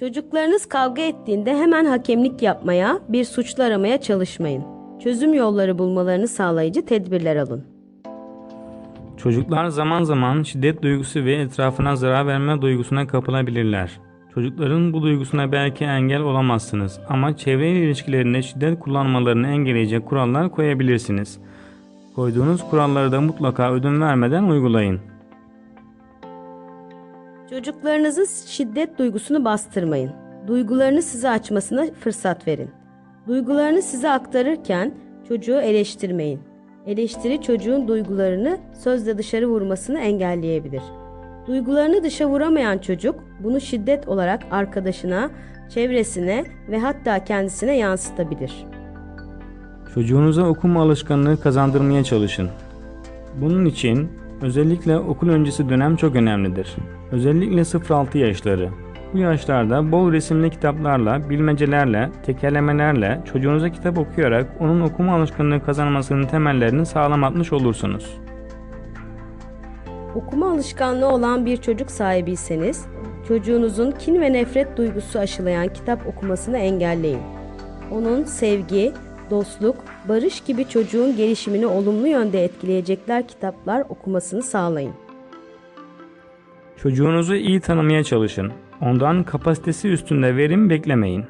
Çocuklarınız kavga ettiğinde hemen hakemlik yapmaya, bir suçlu aramaya çalışmayın. Çözüm yolları bulmalarını sağlayıcı tedbirler alın. Çocuklar zaman zaman şiddet duygusu ve etrafına zarar verme duygusuna kapılabilirler. Çocukların bu duygusuna belki engel olamazsınız ama çevre ilişkilerinde şiddet kullanmalarını engelleyecek kurallar koyabilirsiniz. Koyduğunuz kuralları da mutlaka ödün vermeden uygulayın. Çocuklarınızın şiddet duygusunu bastırmayın. Duygularını size açmasına fırsat verin. Duygularını size aktarırken çocuğu eleştirmeyin. Eleştiri çocuğun duygularını sözle dışarı vurmasını engelleyebilir. Duygularını dışa vuramayan çocuk bunu şiddet olarak arkadaşına, çevresine ve hatta kendisine yansıtabilir. Çocuğunuza okuma alışkanlığı kazandırmaya çalışın. Bunun için özellikle okul öncesi dönem çok önemlidir. Özellikle 0-6 yaşları. Bu yaşlarda bol resimli kitaplarla, bilmecelerle, tekerlemelerle çocuğunuza kitap okuyarak onun okuma alışkanlığı kazanmasının temellerini sağlam atmış olursunuz. Okuma alışkanlığı olan bir çocuk sahibiyseniz, çocuğunuzun kin ve nefret duygusu aşılayan kitap okumasını engelleyin. Onun sevgi, dostluk, barış gibi çocuğun gelişimini olumlu yönde etkileyecekler kitaplar okumasını sağlayın. Çocuğunuzu iyi tanımaya çalışın. Ondan kapasitesi üstünde verim beklemeyin.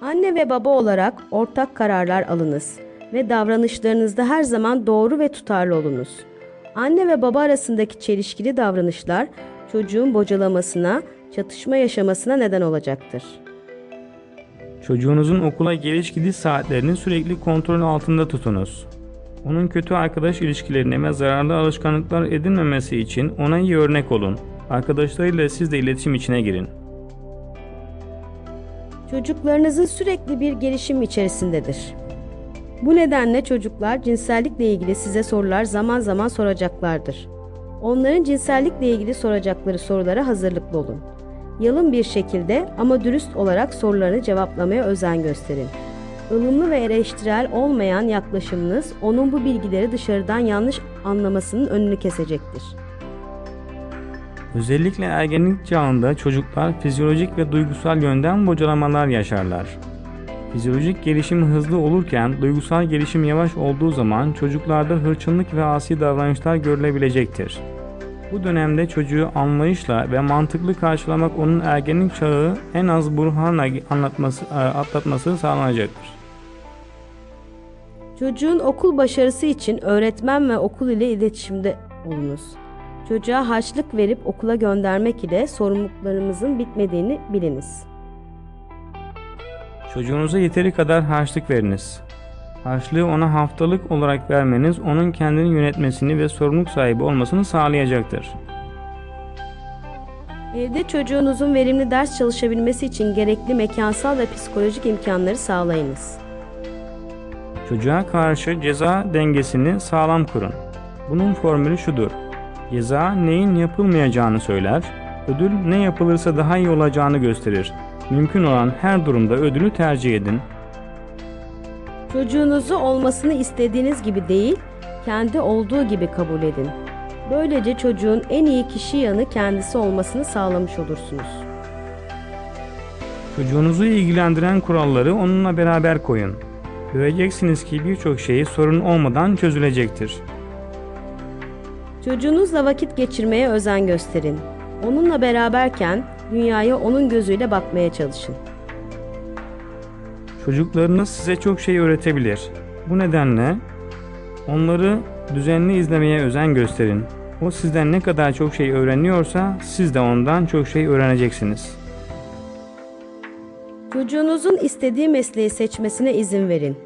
Anne ve baba olarak ortak kararlar alınız ve davranışlarınızda her zaman doğru ve tutarlı olunuz. Anne ve baba arasındaki çelişkili davranışlar çocuğun bocalamasına, çatışma yaşamasına neden olacaktır. Çocuğunuzun okula geliş gidiş saatlerini sürekli kontrol altında tutunuz. Onun kötü arkadaş ilişkilerine ve zararlı alışkanlıklar edinmemesi için ona iyi örnek olun. Arkadaşlarıyla siz de iletişim içine girin. Çocuklarınızın sürekli bir gelişim içerisindedir. Bu nedenle çocuklar cinsellikle ilgili size sorular zaman zaman soracaklardır. Onların cinsellikle ilgili soracakları sorulara hazırlıklı olun. Yalın bir şekilde ama dürüst olarak sorularını cevaplamaya özen gösterin. Ilımlı ve eleştirel olmayan yaklaşımınız onun bu bilgileri dışarıdan yanlış anlamasının önünü kesecektir. Özellikle ergenlik çağında çocuklar fizyolojik ve duygusal yönden bocalamalar yaşarlar. Fizyolojik gelişim hızlı olurken duygusal gelişim yavaş olduğu zaman çocuklarda hırçınlık ve asi davranışlar görülebilecektir. Bu dönemde çocuğu anlayışla ve mantıklı karşılamak onun ergenlik çağı en az burhanla anlatması, e, atlatması sağlanacaktır. Çocuğun okul başarısı için öğretmen ve okul ile iletişimde olunuz. Çocuğa harçlık verip okula göndermek ile sorumluluklarımızın bitmediğini biliniz. Çocuğunuza yeteri kadar harçlık veriniz. Harçlığı ona haftalık olarak vermeniz onun kendini yönetmesini ve sorumluluk sahibi olmasını sağlayacaktır. Evde çocuğunuzun verimli ders çalışabilmesi için gerekli mekansal ve psikolojik imkanları sağlayınız. Çocuğa karşı ceza dengesini sağlam kurun. Bunun formülü şudur. Ceza neyin yapılmayacağını söyler, ödül ne yapılırsa daha iyi olacağını gösterir. Mümkün olan her durumda ödülü tercih edin. Çocuğunuzu olmasını istediğiniz gibi değil, kendi olduğu gibi kabul edin. Böylece çocuğun en iyi kişi yanı kendisi olmasını sağlamış olursunuz. Çocuğunuzu ilgilendiren kuralları onunla beraber koyun. Göreceksiniz ki birçok şey sorun olmadan çözülecektir. Çocuğunuzla vakit geçirmeye özen gösterin. Onunla beraberken dünyaya onun gözüyle bakmaya çalışın. Çocuklarınız size çok şey öğretebilir. Bu nedenle onları düzenli izlemeye özen gösterin. O sizden ne kadar çok şey öğreniyorsa siz de ondan çok şey öğreneceksiniz. Çocuğunuzun istediği mesleği seçmesine izin verin.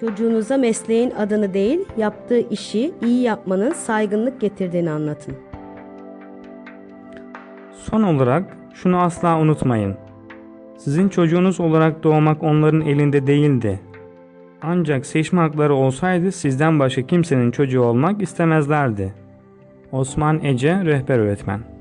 Çocuğunuza mesleğin adını değil, yaptığı işi iyi yapmanın saygınlık getirdiğini anlatın. Son olarak şunu asla unutmayın. Sizin çocuğunuz olarak doğmak onların elinde değildi. Ancak seçme hakları olsaydı sizden başka kimsenin çocuğu olmak istemezlerdi. Osman Ece Rehber Öğretmen